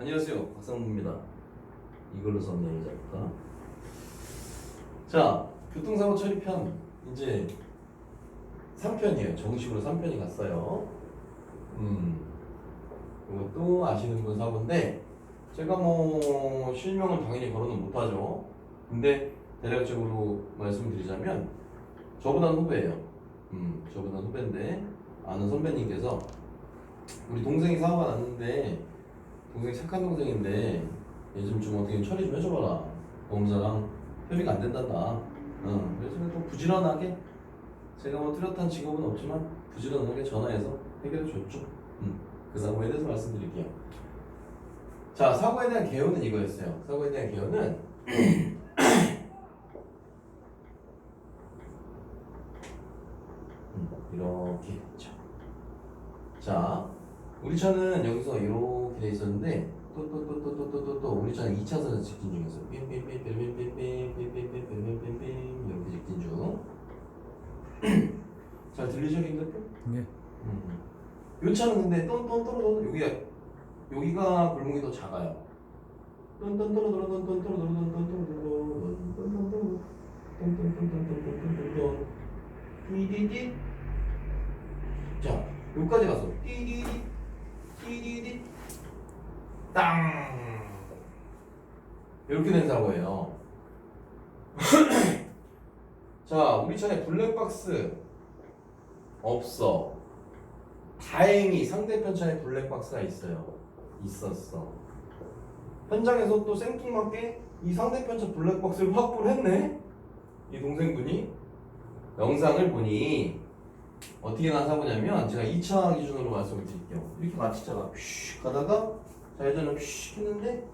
안녕하세요. 박상무입니다. 이걸로 썼네, 이제부터. 자, 교통사고 처리편 이제 3편이에요. 정식으로 3편이 갔어요. 음, 이것도 아시는 분 사고인데 제가 뭐 실명을 당연히 거론은 못하죠. 근데 대략적으로 말씀드리자면 저보다는 후배예요. 음, 저보다는 후배인데 아는 선배님께서 우리 동생이 사고가 났는데 동생이 착한 동생인데 요즘 좀 어떻게 처리 좀 해줘봐라. 보험사랑 협의가 안 된단다. 어, 그래서 또 부지런하게 제가 뭐 뚜렷한 직업은 없지만 부지런하게 전화해서 해결해 줬죠. 음, 그 사고에 대해서 말씀드릴게요. 자, 사고에 대한 개요는 이거였어요. 사고에 대한 개요는 음, 이렇게 했죠. 자, 우리 차는 여기서 이렇게 돼 있었는데 또 또 또 또 또 또 또 또 우리 차는 2차선에서 직진 중이었어요. 삐삐삐삐삐삐삐삐삐삐삐삐삐 이렇게 직진 중. 잘 들리죠, 링크표? 네. 음. 요 차는 근데 똔똔똔똔 여기가 여기가 골목이 더 작아요. 띠디디 띠디디 땅 이렇게 된 사고예요. 자 우리 차에 블랙박스 없어. 다행히 상대편 차에 블랙박스가 있어요. 있었어. 현장에서 또 생뚱맞게 이 상대편 차 블랙박스를 확보를 했네. 이 동생분이 영상을 보니 어떻게 난 사고냐면 제가 2차 기준으로 말씀을 드릴게요. 이렇게 마치자가 휙 가다가 좌회전을 휙 했는데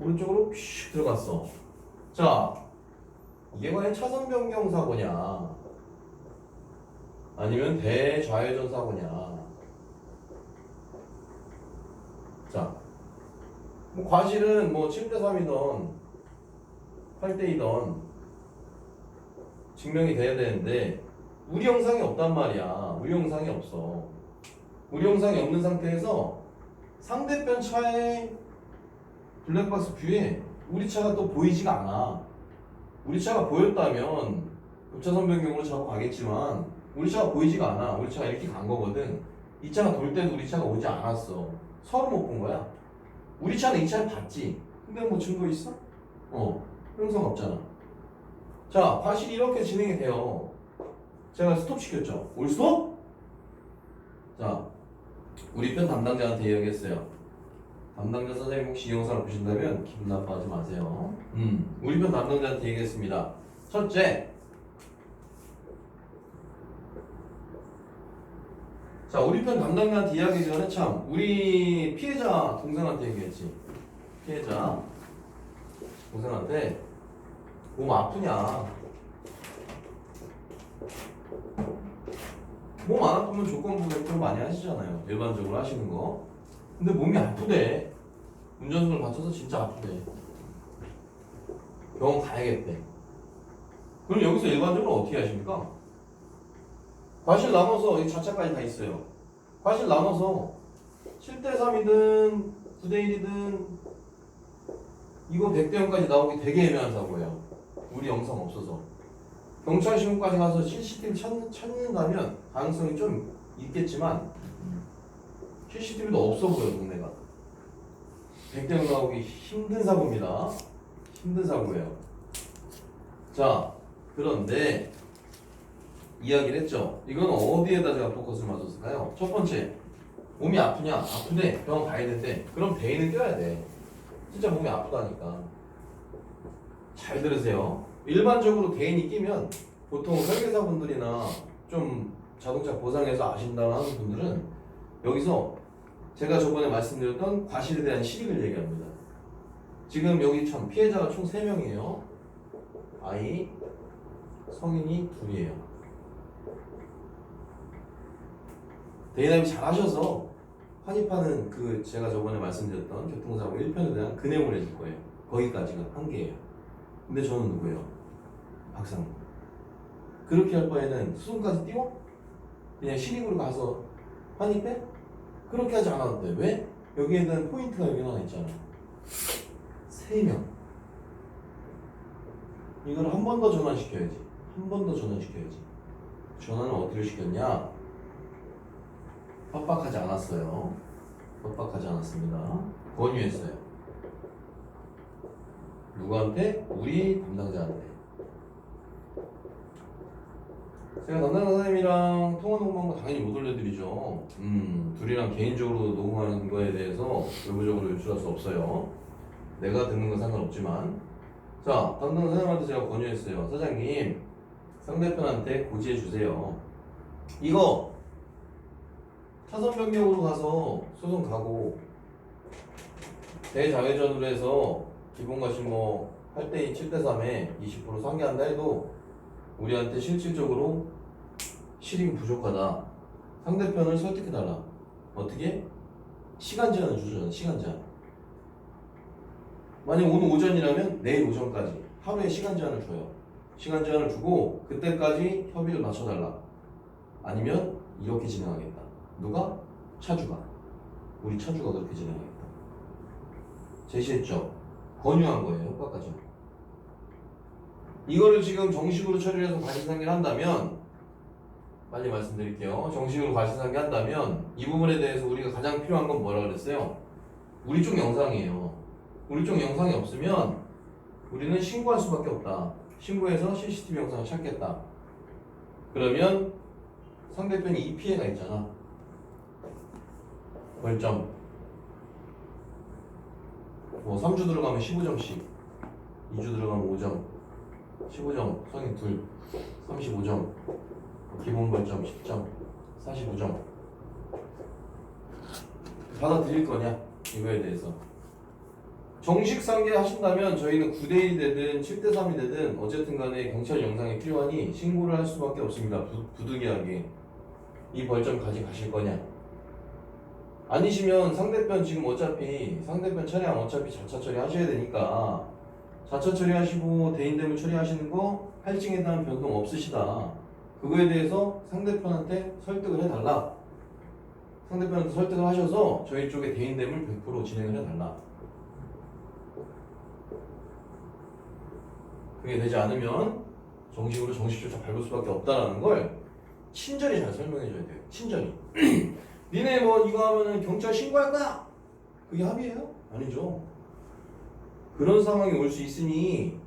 오른쪽으로 휙 들어갔어. 자, 이게 과연 차선 변경 사고냐? 아니면 대좌회전 사고냐? 자, 뭐 과실은 뭐 7대 3이던 8대 2던 증명이 돼야 되는데 우리 영상이 없단 말이야. 우리 영상이 없어. 우리 영상이 없는 상태에서 상대편 차의 블랙박스 뷰에 우리 차가 또 보이지가 않아. 우리 차가 보였다면 급차선 변경으로 차고 가겠지만 우리 차가 보이지가 않아. 우리 차가 이렇게 간 거거든. 이 차가 돌 때도 우리 차가 오지 않았어. 서로 못 본 거야. 우리 차는 이 차를 봤지. 근데 뭐 증거 있어? 어, 형성 없잖아. 자, 과실이 이렇게 진행이 돼요. 제가 스톱 시켰죠. 올 스톱? 자, 우리 편 담당자한테 이야기했어요. 담당자 선생님 혹시 이 영상을 보신다면 기분 나빠하지 마세요. 음, 우리 편 담당자한테 얘기했습니다. 첫째, 자, 우리 편 담당자한테 이야기 전에 참 우리 피해자 동생한테 얘기했지. 피해자 동생한테 몸 아프냐? 몸 안 아프면 조건부 결정 많이 하시잖아요. 일반적으로 하시는 거. 근데 몸이 아프대. 운전석을 받쳐서 진짜 아프대. 병원 가야겠대. 그럼 여기서 일반적으로 어떻게 하십니까? 과실 나눠서 이 자차까지 다 있어요. 과실 나눠서 7대 3이든 9대 1이든 이거 100대 0까지 나오기 되게 애매한 사고예요. 우리 영상 없어서. 경찰 신고까지 가서 CCTV 찾, 찾는다면 가능성이 좀 있겠지만 CCTV도 없어 보여 동네가. 100대 0 나오기 힘든 사고입니다. 힘든 사고예요. 자, 그런데 이야기를 했죠. 이건 어디에다 제가 포커스를 맞췄을까요? 첫 번째, 몸이 아프냐? 아프대. 병원 가야 된대. 그럼 대인은 껴야 돼. 진짜 몸이 아프다니까. 잘 들으세요. 일반적으로 대인이 끼면 보통 설계사분들이나 좀 자동차 보상해서 아신다는 하는 분들은 여기서 제가 저번에 말씀드렸던 과실에 대한 실익을 얘기합니다. 지금 여기 참 피해자가 총 3명이에요. 아이, 성인이 둘이에요. 대인합이 잘 하셔서 환입하는 그 제가 저번에 말씀드렸던 교통사고 1편에 대한 그 내용을 해줄 거예요. 거기까지가 한계예요. 근데 저는 누구예요? 박상무. 그렇게 할 바에는 수능까지 띄워? 그냥 실익으로 가서 환입해? 그렇게 하지 돼. 왜? 여기에 대한 포인트가 여기 하나 있잖아. 세 명. 이걸 한 번 더 전환시켜야지. 한 번 더 전환시켜야지. 전환은 어디로 시켰냐? 빡빡하지 않았어요. 빡빡하지 않았습니다. 권유했어요. 누구한테? 우리 담당자한테. 제가 담당 선생님이랑 통화 녹음한 거 당연히 못 올려드리죠. 음, 둘이랑 개인적으로 녹음하는 거에 대해서 외부적으로 유출할 수 없어요. 내가 듣는 건 상관없지만. 자, 담당 선생님한테 제가 권유했어요. 사장님, 상대편한테 고지해 주세요. 이거 차선 변경으로 가서 소송 가고 대자회전으로 해서 기본가시 뭐 8대2 7대3에 20% 상계한다 해도 우리한테 실질적으로 실익이 부족하다. 상대편을 설득해달라. 어떻게? 시간 제한을 주죠. 시간 제한. 만약 오늘 오전이라면 내일 오전까지 하루에 시간 제한을 줘요. 시간 제한을 주고 그때까지 협의를 맞춰달라. 아니면 이렇게 진행하겠다. 누가? 차주가. 우리 차주가 그렇게 진행하겠다. 제시했죠. 권유한 거예요. 효과까지. 이거를 지금 정식으로 처리를 해서 과실상계를 한다면 빨리 말씀드릴게요. 정식으로 과실상계 한다면 이 부분에 대해서 우리가 가장 필요한 건 뭐라 그랬어요? 우리 쪽 영상이에요. 우리 쪽 영상이 없으면 우리는 신고할 수밖에 없다. 신고해서 CCTV 영상을 찾겠다. 그러면 상대편이 이 피해가 있잖아. 벌점. 뭐 3주 들어가면 15점씩, 2주 들어가면 5점, 15점, 성인 둘, 35점, 기본 벌점 10점, 45점. 받아들일 거냐? 이거에 대해서. 정식 상계 하신다면 저희는 9대1이 되든 7대3이 되든 어쨌든 간에 경찰 영상이 필요하니 신고를 할 수밖에 없습니다. 부, 부득이하게. 이 벌점 가져가실 거냐? 아니시면 상대편 지금 어차피 상대편 차량 어차피 자차 처리하셔야 되니까 자차 처리하시고 대인대물 처리하시는 거 할증에 대한 변동 없으시다. 그거에 대해서 상대편한테 설득을 해달라. 상대편한테 설득을 하셔서 저희 쪽에 대인대물 100% 진행을 해달라. 그게 되지 않으면 정식으로 정식조차 밟을 수밖에 없다라는 걸 친절히 잘 설명해줘야 돼요. 친절히. 니네 뭐 이거 하면은 경찰 신고할 거야? 그게 합의예요? 아니죠. 그런 상황이 올 수 있으니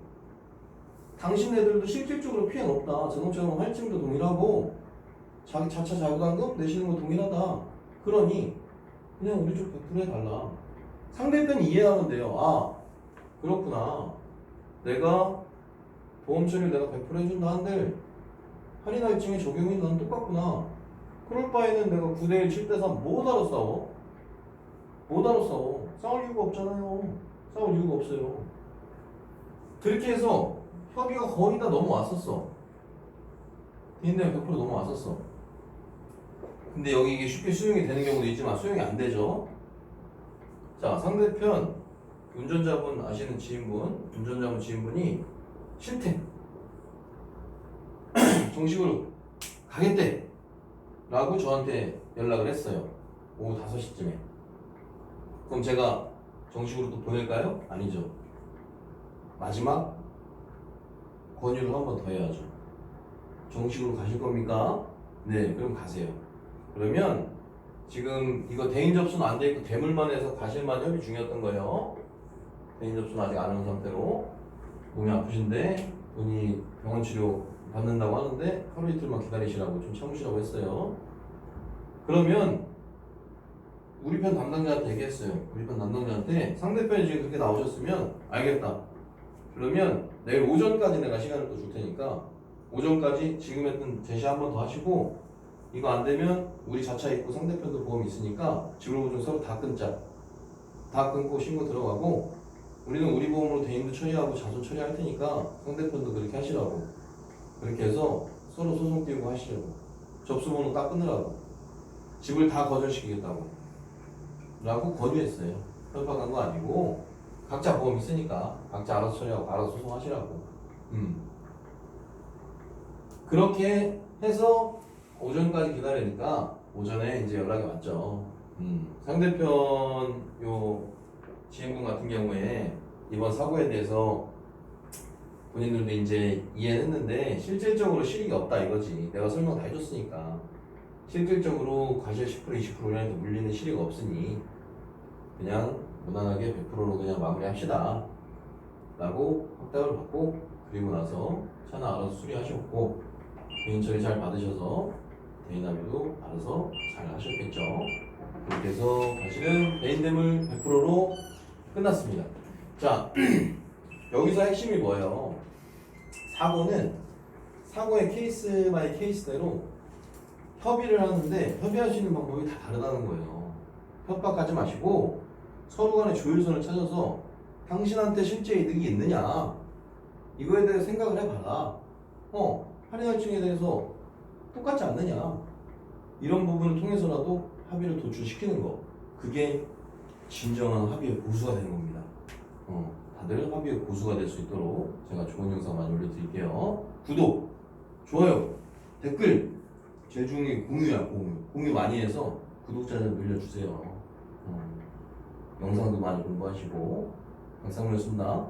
당신네들도 실질적으로 피해는 없다. 자동차로 할증도 동일하고 자기 자차 자부담금 내시는 거 동일하다. 그러니 그냥 우리 쪽100% 해달라. 상대편이 이해하면 돼요. 아 그렇구나. 내가 보험 처리를 내가 100% 해준다 한들 할인 할증의 적용이 난 똑같구나. 그럴 바에는 내가 9대1, 7대3 뭐하러 싸워? 뭐하러 싸워? 싸울 이유가 없잖아요. 싸울 이유가 없어요. 그렇게 해서 협의가 거의 다 넘어왔었어. 근데 100% 넘어왔었어. 근데 여기 이게 쉽게 수용이 되는 경우도 있지만 수용이 안 되죠. 자, 상대편 운전자분 아시는 지인분, 운전자분 지인분이 싫대. 정식으로 가겠대. 라고 저한테 연락을 했어요. 오후 5시쯤에. 그럼 제가 정식으로 또 보낼까요? 아니죠. 마지막 권유를 한 번 더 해야죠. 정식으로 가실 겁니까? 네, 그럼 가세요. 그러면 지금 이거 대인 접수는 안 돼 있고 대물만 해서 가실만 협의 중이었던 거예요. 대인 접수는 아직 안한 상태로 몸이 아프신데 본인이 병원 치료 받는다고 하는데 하루 이틀만 기다리시라고 좀 참으시라고 했어요. 그러면 우리 편 담당자한테 얘기했어요. 우리 편 담당자한테 상대편이 지금 그렇게 나오셨으면 알겠다. 그러면 내일 오전까지 내가 시간을 또 줄 테니까 오전까지 지금 했던 제시 한 번 더 하시고 이거 안 되면 우리 자차 있고 상대편도 보험이 있으니까 지불보증 서로 다 끊자. 다 끊고 신고 들어가고 우리는 우리 보험으로 대인도 처리하고 자손 처리할 테니까 상대편도 그렇게 하시라고. 그렇게 해서 서로 소송 띄우고 하시려고. 접수번호 딱 끊으라고. 집을 다 거절시키겠다고. 라고 권유했어요. 협박한 거 아니고 각자 보험 있으니까 각자 알아서 처리하고 알아서 소송하시라고. 음. 그렇게 해서 오전까지 기다리니까 오전에 이제 연락이 왔죠. 음, 상대편 요 지행군 같은 경우에 이번 사고에 대해서 본인들도 이제 이해는 했는데 실질적으로 실익이 없다 이거지. 내가 설명 다 해줬으니까. 실질적으로 과실 10% 20%를 물리는 실익 없으니 그냥 무난하게 100%로 그냥 마무리합시다. 라고 확답을 받고 그리고 나서 차는 알아서 수리하셨고 개인 처리 잘 받으셔서 대인합의도 알아서 잘 하셨겠죠. 그렇게 해서 과실은 대인대물 100%로 끝났습니다. 자, 여기서 핵심이 뭐예요? 사고는 사고의 케이스 바이 케이스대로 협의를 하는데 협의할 수 있는 방법이 다 다르다는 거예요. 협박하지 마시고 서로 간의 조율선을 찾아서 당신한테 실제 이득이 있느냐 이거에 대해 생각을 해봐라. 어 할인할증에 대해서 똑같지 않느냐 이런 부분을 통해서라도 합의를 도출시키는 거 그게 진정한 합의의 고수가 되는 겁니다. 어, 다들 합의의 고수가 될 수 있도록 제가 좋은 영상 많이 올려드릴게요. 구독, 좋아요, 댓글 게 공유야 공유. 공유 많이 해서 구독자 좀 늘려주세요. 어, 영상도 많이 공부하시고 영상 올렸습니다.